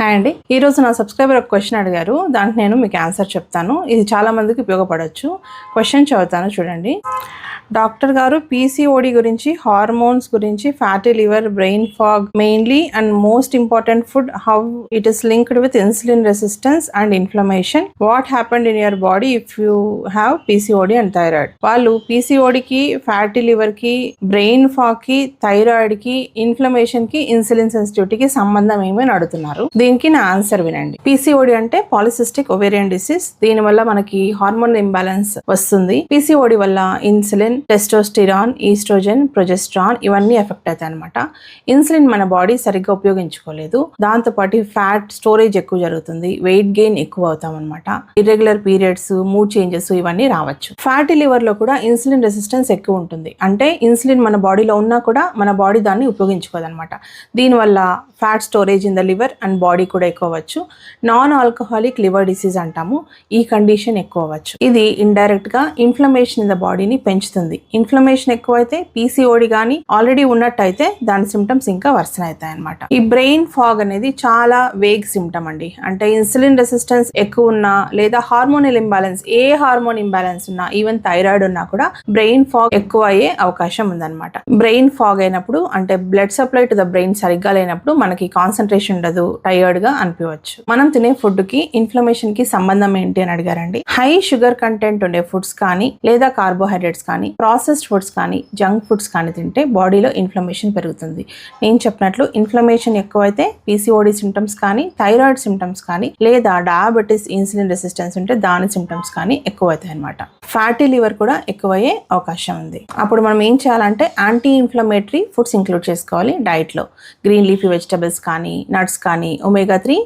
Hi అండి. ఈ రోజు నా సబ్స్క్రైబర్ ఒక క్వశ్చన్ అడిగారు. దానికి నేను మీకు ఆన్సర్ చెప్తాను. ఇది చాలా మందికి ఉపయోగపడవచ్చు క్వశ్చన్ చదువుతాను చూడండి. డాక్టర్ గారు పీసీఓడి గురించి హార్మోన్స్ గురించి fatty liver brain fog mainly and most important food how it is linked with insulin resistance and inflammation what happened in your body if you have PCOD and thyroid వాళ్ళు పీసీఓడికి fatty లివర్కి brain ఫాగ్కి థైరాయిడ్కి ఇన్ఫ్లమేషన్కి insulin సెన్సిటివిటీకి సంబంధం ఏమని అడుగుతున్నారు. దీనికి నా ఆన్సర్ వినండి. పీసీఓడి అంటే పాలిసిస్టిక్ ఒవేరియన్ డిసీజ్. దీని వల్ల మనకి హార్మోన్ ఇంబ్యాలెన్స్ వస్తుంది. పీసీఓడి వల్ల ఇన్సులిన్ టెస్టోస్టిరాన్ ఈస్ట్రోజన్ ప్రొజెస్ట్రాన్ ఇవన్నీ ఎఫెక్ట్ అవుతాయి అనమాట ఇన్సులిన్ మన బాడీ సరిగ్గా ఉపయోగించుకోలేదు. దాంతోపాటు ఫ్యాట్ స్టోరేజ్ ఎక్కువ జరుగుతుంది. వెయిట్ గెయిన్ ఎక్కువ అవుతాం అనమాట ఇర్రెగ్యులర్ పీరియడ్స్ మూడ్ చేంజెస్ ఇవన్నీ రావచ్చు. ఫ్యాటీ లివర్లో కూడా ఇన్సులిన్ రెసిస్టెన్స్ ఎక్కువ ఉంటుంది. అంటే ఇన్సులిన్ మన బాడీలో ఉన్నా కూడా మన బాడీ దాన్ని ఉపయోగించుకోదనమాట దీనివల్ల fat storage in the liver and body body కూడా ఎక్కువ అవ్వచ్చు. నాన్ ఆల్కహాలిక్ లివర్ డిసీజ్ అంటాము. ఈ కండిషన్ ఎక్కువ అవ్వచ్చు. ఇది ఇండైరెక్ట్గా ఇన్ఫ్లమేషన్ ఇన్ ద బాడీని పెంచుతుంది. ఇన్ఫ్లమేషన్ ఎక్కువైతే పీసీఓడి కానీ ఆల్రెడీ ఉన్నట్టయితే దాని సిమ్టమ్స్ ఇంకా వర్సన్ అవుతాయి అనమాట ఈ బ్రెయిన్ ఫాగ్ అనేది చాలా వేగ్ సిమ్టమ్ అండి. అంటే ఇన్సులిన్ రెసిస్టెన్స్ ఎక్కువ ఉన్నా లేదా హార్మోనల్ ఇంబ్యాలెన్స్ ఏ హార్మోన్ ఇంబ్యాలెన్స్ ఉన్నా ఈవెన్ థైరాయిడ్ ఉన్నా కూడా బ్రెయిన్ ఫాగ్ ఎక్కువ అయ్యే అవకాశం ఉందన్నమాట. బ్రెయిన్ ఫాగ్ అయినప్పుడు అంటే blood supply to the brain సరిగ్గా లేనప్పుడు మనకి కాన్సన్ట్రేషన్ ఉండదు టైర్ గా అనిపించవచ్చు మనం తినే ఫుడ్కి ఇన్ఫ్లమేషన్కి సంబంధం ఏంటి అని అడిగారండి. హై షుగర్ కంటెంట్ ఉండే ఫుడ్స్ కానీ లేదా కార్బోహైడ్రేట్స్ కానీ ప్రాసెస్డ్ ఫుడ్స్ కానీ జంక్ ఫుడ్స్ కానీ తింటే బాడీలో ఇన్ఫ్లమేషన్ పెరుగుతుంది. నేను చెప్పినట్లు ఇన్ఫ్లమేషన్ ఎక్కువైతే పీసీఓడి సిమ్టమ్స్ కానీ థైరాయిడ్ సిమ్టమ్స్ కానీ లేదా డయాబెటీస్ ఇన్సులిన్ రెసిస్టెన్స్ ఉంటే దాని సిమ్టమ్స్ కానీ ఎక్కువైతాయి అనమాట ఫ్యాటీ లివర్ కూడా ఎక్కువయ్యే అవకాశం ఉంది. అప్పుడు మనం ఏం చేయాలంటే యాంటీ ఇన్ఫ్లమేటరీ ఫుడ్స్ ఇంక్లూడ్ చేసుకోవాలి డైట్లో. గ్రీన్ లీఫీ వెజిటబుల్స్ కానీ నట్స్ కానీ omega three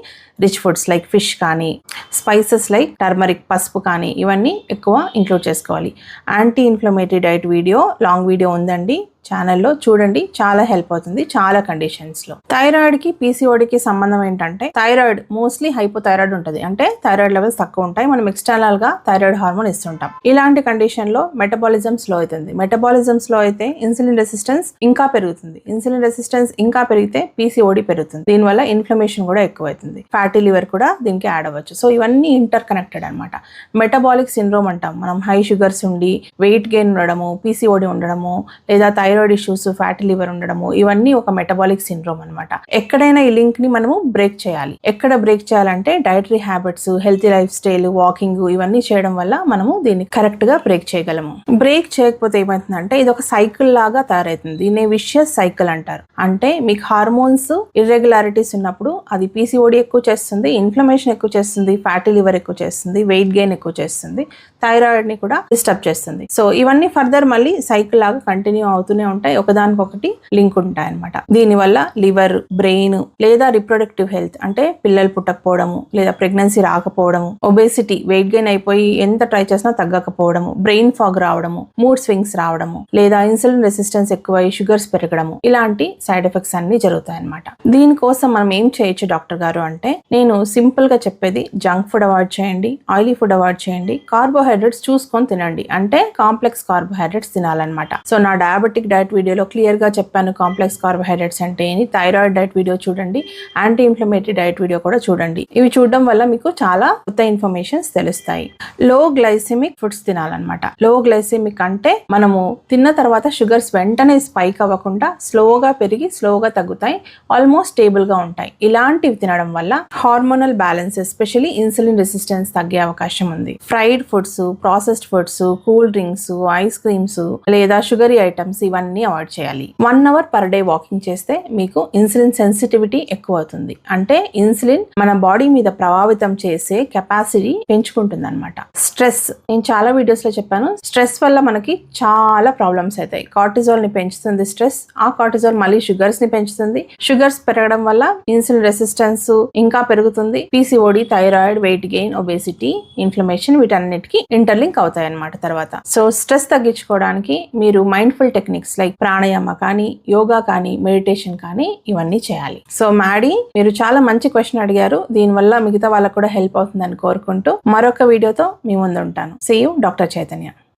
rich foods like fish కానీ స్పైసెస్ లైక్ టర్మరిక్ పసుపు కానీ ఇవన్నీ ఎక్కువ ఇంక్లూడ్ చేసుకోవాలి. Anti inflammatory diet video long video ఉందండి ఛానల్లో చూడండి చాలా హెల్ప్ అవుతుంది చాలా కండిషన్స్లో థైరాయిడ్కి పీసీఓడికి సంబంధం ఏంటంటే థైరాయిడ్ మోస్ట్లీ హైపోథైరాయిడ్ ఉంటుంది. అంటే థైరాయిడ్ లెవెల్స్ తక్కువ ఉంటాయి. మనం ఎక్స్టర్నల్గా థైరాయిడ్ హార్మోన్ ఇస్తుంటాం. ఇలాంటి కండిషన్లో మెటబాలిజం స్లో అవుతుంది. మెటబాలిజం స్లో అయితే ఇన్సులిన్ రెసిస్టెన్స్ ఇంకా పెరుగుతుంది. ఇన్సులిన్ రెసిస్టెన్స్ ఇంకా పెరిగితే పీసీఓడి పెరుగుతుంది. దీనివల్ల ఇన్ఫ్లమేషన్ కూడా ఎక్కువ అవుతుంది. ఫ్యాటీ లివర్ కూడా దీనికి యాడ్ అవ్వచ్చు. సో ఇవన్నీ ఇంటర్ కనెక్టెడ్ అనమాట మెటబాలిక్ సిండ్రోమ్ అంటాం మనం. హై షుగర్స్ ఉండి వెయిట్ గెయిన్ ఉండడము పీసీఓడి ఉండడము లేదా థైరాయిడ్ ఇష్యూస్ ఫ్యాటీ లివర్ ఉండడము ఇవన్నీ ఒక మెటబాలిక్ సిండ్రోమ్ అనమాట ఎక్కడైనా ఈ లింక్ని మనము బ్రేక్ చేయాలి. ఎక్కడ బ్రేక్ చేయాలంటే dietary habits healthy lifestyle walking ఇవన్నీ చేయడం వల్ల మనము దీన్ని కరెక్ట్గా బ్రేక్ చేయగలము. బ్రేక్ చేయకపోతే ఏమవుతుందంటే ఇది ఒక సైకిల్ లాగా తయారవుతుంది. దీన్ని విషియస్ సైకిల్ అంటారు. అంటే మీకు హార్మోన్స్ ఇర్రెగ్యులారిటీస్ ఉన్నప్పుడు అది పీసీఓడి ఎక్కువ చేస్తుంది ఇన్ఫ్లమేషన్ ఎక్కువ చేస్తుంది ఫ్యాటీ లివర్ ఎక్కువ చేస్తుంది వెయిట్ గెయిన్ ఎక్కువ చేస్తుంది థైరాయిడ్ని కూడా డిస్టర్బ్ చేస్తుంది. సో ఇవన్నీ ఫర్దర్ మళ్ళీ సైకిల్ లాగా కంటిన్యూ అవుతూనే ఉంటాయి. ఒకదానికొకటి లింక్ ఉంటాయి అనమాట దీనివల్ల లివర్ బ్రెయిన్ లేదా రిప్రొడక్టివ్ హెల్త్ అంటే పిల్లలు పుట్టకపోవడము లేదా ప్రెగ్నెన్సీ రాకపోవడము ఒబేసిటీ వెయిట్ గెయిన్ అయిపోయి ఎంత ట్రై చేసినా తగ్గకపోవడము బ్రెయిన్ ఫాగ్ రావడము మూడ్ స్వింగ్స్ రావడము లేదా ఇన్సులిన్ రెసిస్టెన్స్ ఎక్కువై షుగర్స్ పెరగడము ఇలాంటి సైడ్ ఎఫెక్ట్స్ అన్ని జరుగుతాయి అనమాట దీనికోసం మనం ఏం చేయొచ్చు డాక్టర్ గారు అంటే నేను సింపుల్గా చెప్పేది జంక్ ఫుడ్ అవాయిడ్ చేయండి ఆయిలీ ఫుడ్ అవాయిడ్ చేయండి కార్బోహైడ్రేట్స్ చూసుకొని తినండి. అంటే కాంప్లెక్స్ కార్బోహైడ్రేట్స్ తినాలన్నమాట. సో నా డయాబెటిక్ డైట్ వీడియోలో క్లియర్గా చెప్పాను కాంప్లెక్స్ కార్బోహైడ్రేట్స్ అంటే ఏంటి థైరాయిడ్ డైట్ వీడియో చూడండి యాంటీ ఇన్ఫ్లమేటరీ డైట్ వీడియో కూడా చూడండి. ఇవి చూడడం వల్ల మీకు చాలా కొత్త ఇన్ఫర్మేషన్స్ తెలుస్తాయి. లో గ్లైసెమిక్ ఫుడ్స్ తినాలన్నమాట. లో గ్లైసెమిక్ అంటే మనము తిన్న తర్వాత షుగర్స్ వెంటనే స్పైక్ అవ్వకుండా స్లోగా పెరిగి స్లోగా తగ్గుతాయి ఆల్మోస్ట్ స్టేబుల్గా ఉంటాయి. ఇలాంటివి తినడం వల్ల hormonal balance especially insulin resistance తగ్గే అవకాశం ఉంది. Fried foods processed foods cool drinks ice creams లేదా షుగరీ ఐటమ్స్ ఇవన్నీ అవాయిడ్ చేయాలి. One hour per day walking చేస్తే మీకు ఇన్సులిన్ సెన్సిటివిటీ ఎక్కువ అవుతుంది. అంటే ఇన్సులిన్ మన బాడీ మీద ప్రభావితం చేసే కెపాసిటీ పెంచుకుంటుంది అనమాట స్ట్రెస్ నేను చాలా వీడియోస్లో చెప్పాను. స్ట్రెస్ వల్ల మనకి చాలా ప్రాబ్లమ్స్ అవుతాయి. కార్టిజోల్ని పెంచుతుంది స్ట్రెస్ ఆ కార్టిజోల్ మళ్ళీ షుగర్స్ని పెంచుతుంది. షుగర్స్ పెరగడం వల్ల ఇన్సులిన్ రెసిస్టెన్స్ ఇంకా పెరుగుతుంది. PCOD thyroid weight gain obesity inflammation వీటన్నిటికీ ఇంటర్లింక్ అవుతాయి అన్నమాట తర్వాత. సో స్ట్రెస్ తగ్గించుకోవడానికి మీరు మైండ్ఫుల్ టెక్నిక్స్ లైక్ ప్రాణాయామ కానీ యోగా కానీ మెడిటేషన్ కానీ ఇవన్నీ చేయాలి. సో మ్యాడీ మీరు చాలా మంచి క్వశ్చన్ అడిగారు. దీనివల్ల మిగతా వాళ్ళకు కూడా హెల్ప్ అవుతుందని కోరుకుంటూ మరొక వీడియోతో మీ ముందు ఉంటాను సీ యూ డాక్టర్ చైతన్య